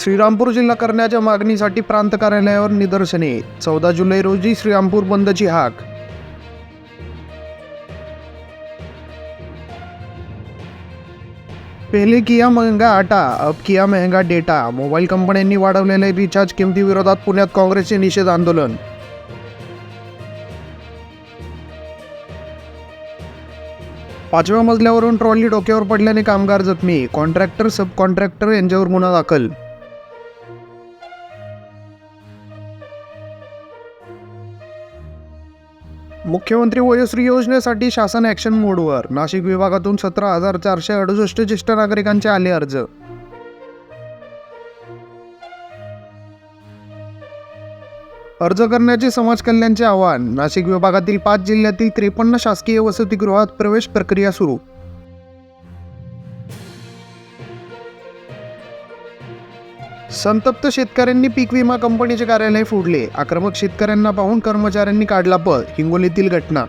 श्रीरामपूर जिल्हा करण्याच्या मागणीसाठी प्रांत कार्यालयावर निदर्शने. चौदा जुलै रोजी श्रीरामपूर बंदची हाक. पहिले किया महंगा आटा अब किया महंगा डेटा. मोबाईल कंपन्यांनी वाढवलेल्या रिचार्ज किमतीविरोधात पुण्यात काँग्रेसचे निषेध आंदोलन. पाचव्या मजल्यावरून ट्रॉली डोक्यावर पडल्याने कामगार जखमी. कॉन्ट्रॅक्टर सब कॉन्ट्रॅक्टर यांच्यावर गुन्हा दाखल. मुख्यमंत्री वयोश्री योजनेसाठी शासन ॲक्शन मोडवर. नाशिक विभागातून सतरा हजार चारशे अडुसष्ट ज्येष्ठ नागरिकांचे आले अर्ज. अर्ज करण्याचे समाज कल्याणचे आवाहन. नाशिक विभागातील पाच जिल्ह्यातील त्रेपन्न शासकीय वसतिगृहात प्रवेश प्रक्रिया सुरू. संतप्त शेतकऱ्यांनी पीक विमा कंपनीचे कार्यालय फोडले. आक्रमक शेतकऱ्यांना पाहून कर्मचाऱ्यांनी काढला पळ हिंगोलीतील घटना.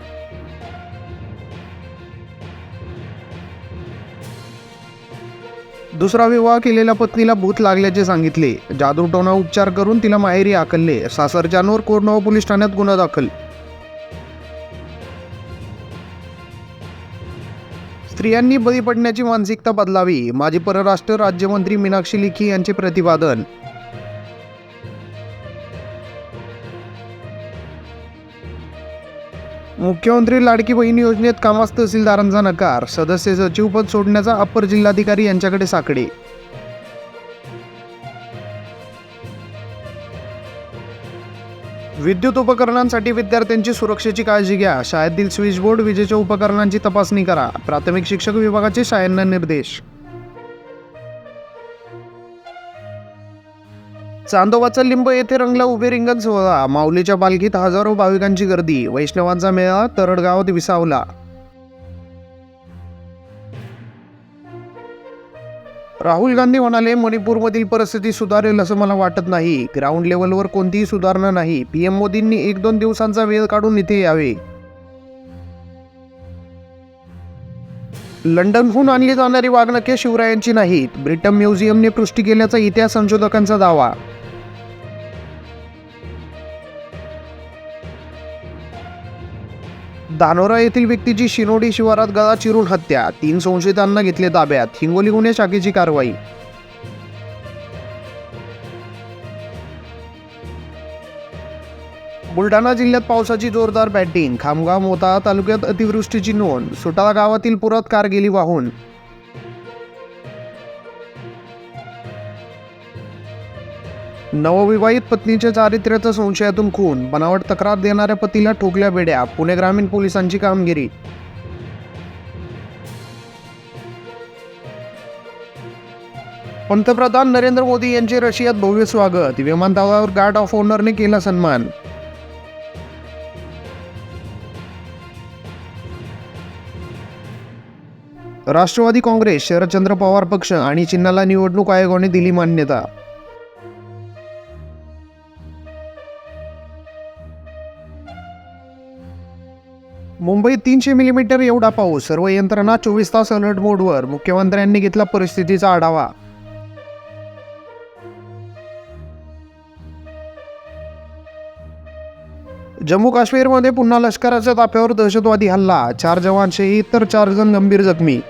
दुसरा विवाह केलेल्या पत्नीला भूत लागल्याचे सांगितले. जादूटोना उपचार करून तिला माहेरी आकलले सासरच्यांवर कोरनवा पोलीस ठाण्यात गुन्हा दाखल स्त्रियांनी बळी पडण्याची मानसिकता बदलावी माजी परराष्ट्र राज्यमंत्री मीनाक्षी लिखी यांचे प्रतिपादन. मुख्यमंत्री लाडकी बहीण योजनेत कामास तहसीलदारांचा नकार सदस्य सचिवपद सोडण्याचा अप्पर जिल्हाधिकारी यांच्याकडे साकडे. विद्युत उपकरणांसाठी विद्यार्थ्यांची सुरक्षेची काळजी घ्या. शाळेतील स्विच बोर्ड विजेच्या उपकरणांची तपासणी करा. प्राथमिक शिक्षक विभागाचे शाळांना निर्देश. चांदोबाचा लिंब येथे रंगला उभे रिंगण सोहळा. माऊलीच्या पालखीत हजारो भाविकांची गर्दी. वैष्णवांचा मेळा तरडगावात विसावला. राहुल गांधी म्हणाले मणिपूरमधील परिस्थिती सुधारेल असं मला वाटत नाही. ग्राउंड लेवलवर कोणतीही सुधारणा नाही. पीएम मोदींनी एक दोन दिवसांचा वेळ काढून इथे यावे. लंडनहून आणली जाणारी वागणके शिवरायांची नाहीत. ब्रिटन म्युझियमने पुष्टी केल्याचा इतिहास संशोधकांचा दावा. दानोरा येथील व्यक्तीची शिनोडी शिवारात गळा चिरून हत्या तीन संशयितांना घेतले ताब्यात. हिंगोली गुन्हे शाखेची कारवाई. बुलढाणा जिल्ह्यात पावसाची जोरदार बॅटिंग. खामगाव मोता तालुक्यात अतिवृष्टीची नोंद. सुटाळा गावातील पुरात कार गेली वाहून. नवविवाहित पत्नीच्या चारित्र्याचा संशयातून खून. बनावट तक्रार देणाऱ्या पतीला ठोकल्या बेड्या. पुणे ग्रामीण पोलिसांची कामगिरी. पंतप्रधान नरेंद्र मोदी यांचे रशियात भव्य स्वागत. विमानतळावर गार्ड ऑफ ऑनरने केला सन्मान. राष्ट्रवादी काँग्रेस शरदचंद्र पवार पक्ष आणि चिन्हाला निवडणूक आयोगाने दिली मान्यता. मुंबईत तीनशे मिलीमीटर एवढा पाऊस सर्व यंत्रणा चोवीस तास अलर्ट मोडवर मुख्यमंत्र्यांनी घेतला परिस्थितीचा आढावा. जम्मू काश्मीरमध्ये पुन्हा लष्कराच्या ताफ्यावर दहशतवादी हल्ला चार जवान शहीद तर चार जण गंभीर जखमी.